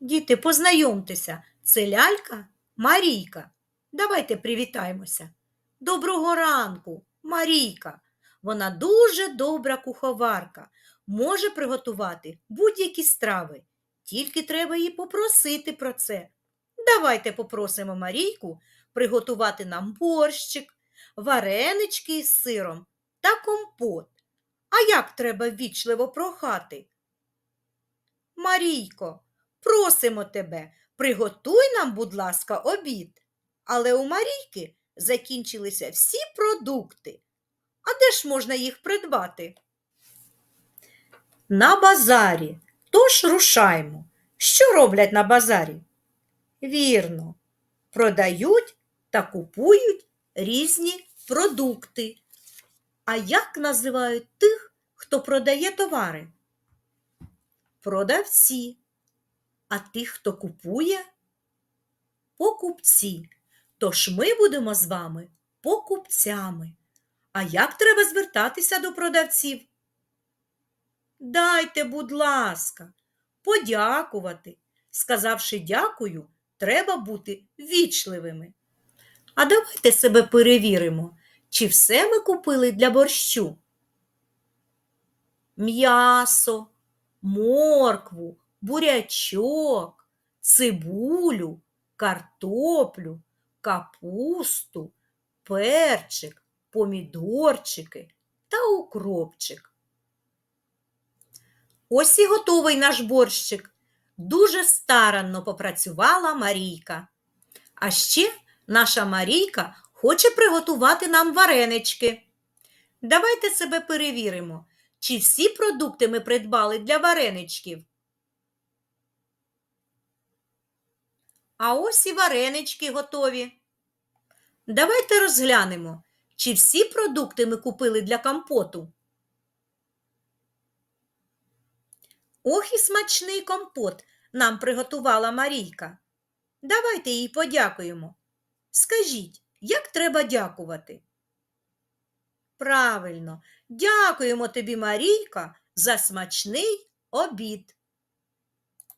Діти, познайомтеся, це лялька Марійка. Давайте привітаємося. Доброго ранку, Марійка. Вона дуже добра куховарка, може приготувати будь-які страви. Тільки треба її попросити про це. Давайте попросимо Марійку приготувати нам борщик, варенички із сиром та компот. А як треба ввічливо прохати? Марійко, просимо тебе, приготуй нам, будь ласка, обід. Але у Марійки закінчилися всі продукти. А де ж можна їх придбати? На базарі. Тож рушаймо. Що роблять на базарі? Вірно, продають та купують різні продукти. А як називають тих, хто продає товари? Продавці. А тих, хто купує? Покупці. Тож ми будемо з вами покупцями. А як треба звертатися до продавців? Дайте, будь ласка, подякувати. Сказавши дякую, треба бути вічливими. А давайте себе перевіримо, чи все ми купили для борщу? М'ясо, моркву, бурячок, цибулю, картоплю, капусту, перчик, помідорчики та укропчик. Ось і готовий наш борщик. Дуже старанно попрацювала Марійка. А ще наша Марійка хоче приготувати нам варенички. Давайте себе перевіримо, чи всі продукти ми придбали для вареничків. А ось і варенички готові. Давайте розглянемо, чи всі продукти ми купили для компоту. Ох і смачний компот нам приготувала Марійка. Давайте їй подякуємо. Скажіть, як треба дякувати? Правильно, дякуємо тобі, Марійка, за смачний обід.